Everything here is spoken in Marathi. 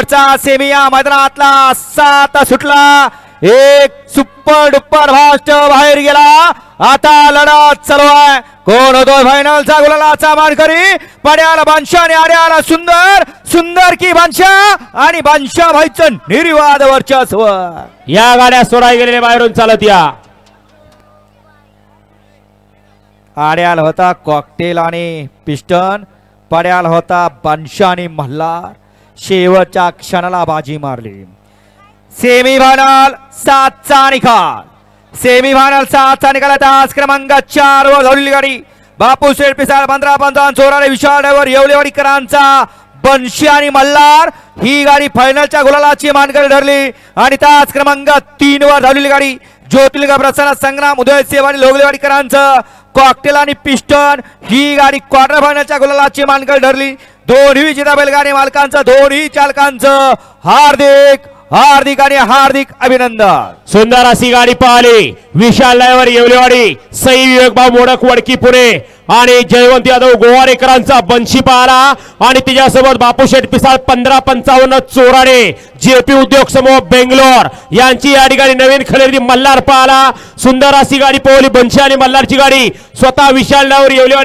शेवटचा सेमी या मैदानातला सात सुटला. एक सुपर डुप्पर फास्ट बाहेर गेला. आता लढत चालू आहे. कोण होतो फायनलचा गुलालाचा मानकरी. पड्याला बादशाह आणि आड्याला सुंदर. सुंदर की बादशाह आणि बादशाह भाईचं निर्वाद वर्चस्व. या गाड्या सोडाय गेलेल्या बाहेरून चालत या. आड्याल होता कॉकटेल आणि पिस्टन पड्याल होता बादशाह आणि मल्हार. शेवटच्या क्षणाला बाजी मारली. सेमी फायनल सातचा निकाल. सेमी फायनल सातचा निकाल आता आज क्रमांक चार वर धावलेली गाडी बापू शेठ पिसाळ पंधरा पंचावन्न चोराने विशाल ड्रायव्हर येवलेवाडीकरांचा बनशी आणि मल्हार ही गाडी फायनलच्या गुलालाची मानकरी ठरली. आणि तास क्रमांक तीन वर धावलेली गाडी ज्योतिलिंग प्रसन्न संग्राम उदय सेव आणि लोगलेवाडीकरांचं कॉकटेल आणि पिस्टन ही गाडी क्वार्टर फायनलच्या गुलालाची मानकरी ठरली. दोन्ही विजेता बैलगाडी मालकांचं दोन्ही चालकांचं हार्दिक हार्दिक आणि हार्दिक अभिनंदन. सुंदर अशी गाडी पाहिली. विशाल लायवर येवलेवाडी सई विवेक भाऊ मोडक वडकी पुणे आणि जयवंत यादव गोवारेकरांचा बंशी पाहला आणि तिच्यासोबत बापूशेठ पिसाळ पंधरा पंचावन्न चोराडे जेपी उद्योग समूह बेंगलोर यांची या ठिकाणी नवीन खरेदी मल्हार पाहला सुंदर अशी गाडी पोहली बंशी आणि मल्हारची गाडी. स्वतः विशाल डायव्हर येवलेवाडी